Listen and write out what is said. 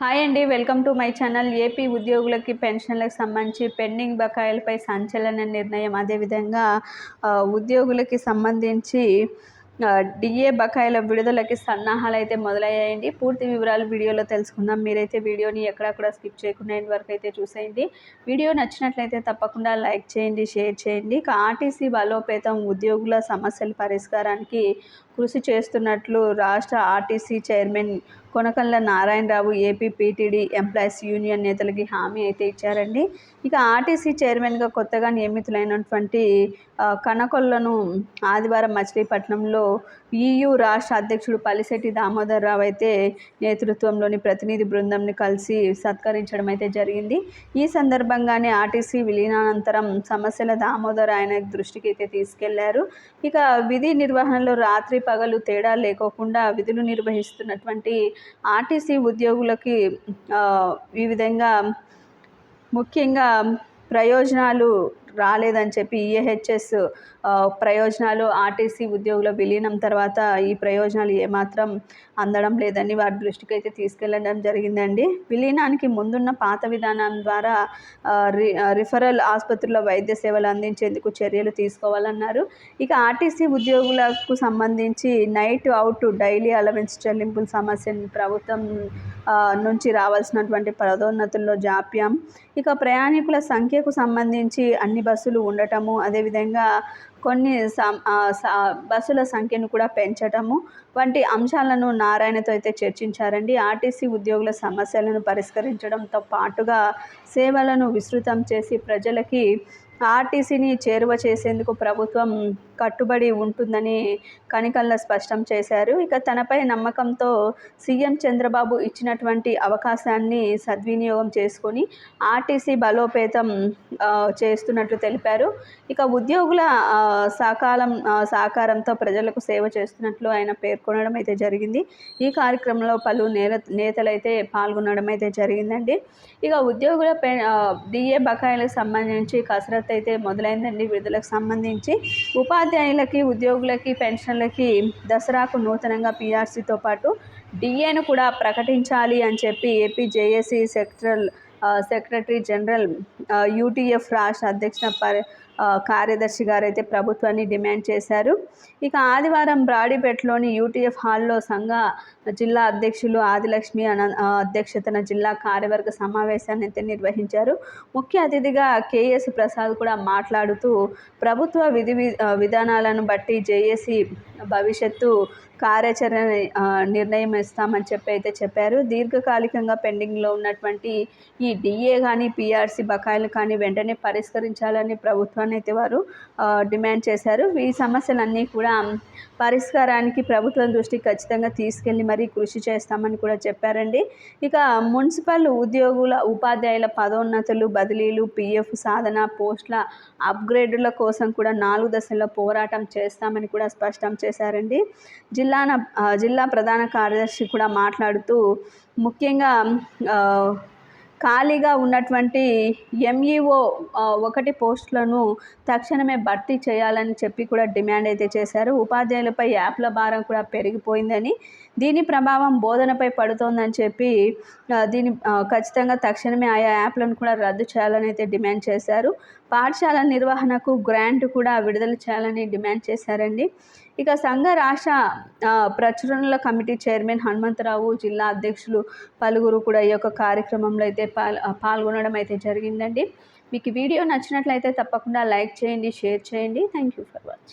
Hi అండి welcome to my channel. AP ఉద్యోగులకి పెన్షన్లకు సంబంధించి పెండింగ్ బకాయిలపై సంచలన నిర్ణయం. అదేవిధంగా ఉద్యోగులకి సంబంధించి డిఏ బకాయిల విడుదలకి సన్నాహాలు అయితే మొదలయ్యాయండి. పూర్తి వివరాలు వీడియోలో తెలుసుకుందాం. మీరైతే వీడియోని ఎక్కడక్కడ స్కిప్ చేయకుండా ఇంటి వరకు అయితే చూసేయండి. వీడియో నచ్చినట్లయితే తప్పకుండా లైక్ చేయండి షేర్ చేయండి. ఇక ఆర్టీసీ బలోపేతం ఉద్యోగుల సమస్యల పరిష్కారానికి కృషి చేస్తున్నట్లు రాష్ట్ర RTC chairman Konakalla Narayanarao AP PTD employees union నేతలకి హామీ అయితే ఇచ్చారండి. ఇక ఆర్టీసీ చైర్మన్గా కొత్తగా నియమితులైనటువంటి కనకొల్లను ఆదివారం మచిలీపట్నంలో ఈయూ రాష్ట్ర అధ్యక్షుడు పల్లిశెట్టి దామోదర్ రావు అయితే నేతృత్వంలోని ప్రతినిధి బృందంని కలిసి సత్కరించడం అయితే జరిగింది. ఈ సందర్భంగానే ఆర్టీసీ విలీనానంతరం సమస్యల దామోదర్ ఆయన దృష్టికి అయితే తీసుకెళ్ళారు. ఇక విధి నిర్వహణలో రాత్రి పగలు తేడా లేకోకుండా విధులు నిర్వహిస్తున్నటువంటి ఆర్టీసీ ఉద్యోగులకి ఈ విధంగా ముఖ్యంగా ప్రయోజనాలు రాలేదని చెప్పి ఈఏహెచ్ఎస్ ప్రయోజనాలు ఆర్టీసీ ఉద్యోగుల విలీనం తర్వాత ఈ ప్రయోజనాలు ఏమాత్రం అందడం లేదని వారి దృష్టికి అయితే తీసుకెళ్ళడం జరిగిందండి. విలీనానికి ముందున్న పాత విధానం ద్వారా రిఫరల్ ఆసుపత్రుల వైద్య సేవలు అందించేందుకు చర్యలు తీసుకోవాలన్నారు. ఇక ఆర్టీసీ ఉద్యోగులకు సంబంధించి నైట్ అవుట్ డైలీ అలవెన్స్ చెల్లింపుల సమస్యను ప్రభుత్వం నుంచి రావాల్సినటువంటి పదోన్నతుల్లో జాప్యం. ఇక ప్రయాణికుల సంఖ్యకు సంబంధించి అన్ని బస్సులు ఉండటము అదేవిధంగా కొన్ని బస్సుల సంఖ్యను కూడా పెంచటము వంటి అంశాలను నారాయణతో అయితే చర్చించారండి. ఆర్టీసీ ఉద్యోగుల సమస్యలను పరిష్కరించడంతో పాటుగా సేవలను విస్తృతం చేసి ప్రజలకి ఆర్టీసీని చేరువ చేసేందుకు ప్రభుత్వం కట్టుబడి ఉంటుందని కనికల్ల స్పష్టం చేశారు. ఇక తనపై నమ్మకంతో సీఎం చంద్రబాబు ఇచ్చినటువంటి అవకాశాన్ని సద్వినియోగం చేసుకొని ఆర్టీసీ బలోపేతం చేస్తున్నట్లు తెలిపారు. ఇక ఉద్యోగుల సకాలం సహకారంతో ప్రజలకు సేవ చేస్తున్నట్లు ఆయన పేర్కొనడం అయితే జరిగింది. ఈ కార్యక్రమంలో పలు నేల నేతలైతే పాల్గొనడం అయితే జరిగిందండి. ఇక ఉద్యోగుల పే డిఏ బకాయిలకు సంబంధించి కసరత్ కసరత్తు అయితే మొదలైందండి. విడుదలకు సంబంధించి ఉపాధ్యాయులకి ఉద్యోగులకి పెన్షన్లకి దసరాకు నూతనంగా పీఆర్సీతో పాటు డిఏను కూడా ప్రకటించాలి అని చెప్పి AP JAC sectoral secretary general UTF రాష్ట్ర అధ్యక్ష పరి కార్యదర్శి గారైతే ప్రభుత్వాన్ని డిమాండ్ చేశారు. ఇక ఆదివారం బ్రాడీపేటలోని యూటీఎఫ్ హాల్లో సంఘ జిల్లా అధ్యక్షులు ఆదిలక్ష్మి అన అధ్యక్షతన జిల్లా కార్యవర్గ సమావేశాన్ని అయితే నిర్వహించారు. ముఖ్య అతిథిగా కేఎస్ ప్రసాద్ కూడా మాట్లాడుతూ ప్రభుత్వ విధి విధానాలను బట్టి జేఏసీ భవిష్యత్తు కార్యాచరణ నిర్ణయం ఇస్తామని చెప్పి అయితే చెప్పారు. దీర్ఘకాలికంగా పెండింగ్లో ఉన్నటువంటి ఈ డిఏ కానీ పీఆర్సీ బకాయిలు కానీ వెంటనే పరిష్కరించాలని ప్రభుత్వాన్ని అయితే వారు డిమాండ్ చేశారు. ఈ సమస్యలన్నీ కూడా పరిష్కారానికి ప్రభుత్వం దృష్టికి ఖచ్చితంగా తీసుకెళ్ళి మరీ కృషి చేస్తామని కూడా చెప్పారండి. ఇక మున్సిపల్ ఉద్యోగుల ఉపాధ్యాయుల పదోన్నతులు బదిలీలు పిఎఫ్ సాధన పోస్టుల అప్గ్రేడుల కోసం కూడా నాలుగు దశల్లో పోరాటం చేస్తామని కూడా స్పష్టం చేశారండి. జిల్లా జిల్లా ప్రధాన కార్యదర్శి కూడా మాట్లాడుతూ ముఖ్యంగా ఖాళీగా ఉన్నటువంటి ఎంఈఓ ఒకటి పోస్టులను తక్షణమే భర్తీ చేయాలని చెప్పి కూడా డిమాండ్ అయితే చేశారు. ఉపాధ్యాయులపై యాప్ల భారం కూడా పెరిగిపోయిందని దీని ప్రభావం బోధనపై పడుతోందని చెప్పి దీని ఖచ్చితంగా తక్షణమే ఆయా యాప్లను కూడా రద్దు చేయాలని అయితే డిమాండ్ చేశారు. పాఠశాల నిర్వహణకు గ్రాంట్ కూడా విడుదల చేయాలని డిమాండ్ చేశారండి. ఇక సంఘ రాష్ట్ర ప్రచురణల కమిటీ చైర్మన్ హనుమంతరావు జిల్లా అధ్యక్షులు పలువురు కూడా ఈ యొక్క కార్యక్రమంలో అయితే పాల్గొనడం అయితే జరిగిందండి. మీకు వీడియో నచ్చినట్లయితే తప్పకుండా లైక్ చేయండి షేర్ చేయండి. Thank you for watching.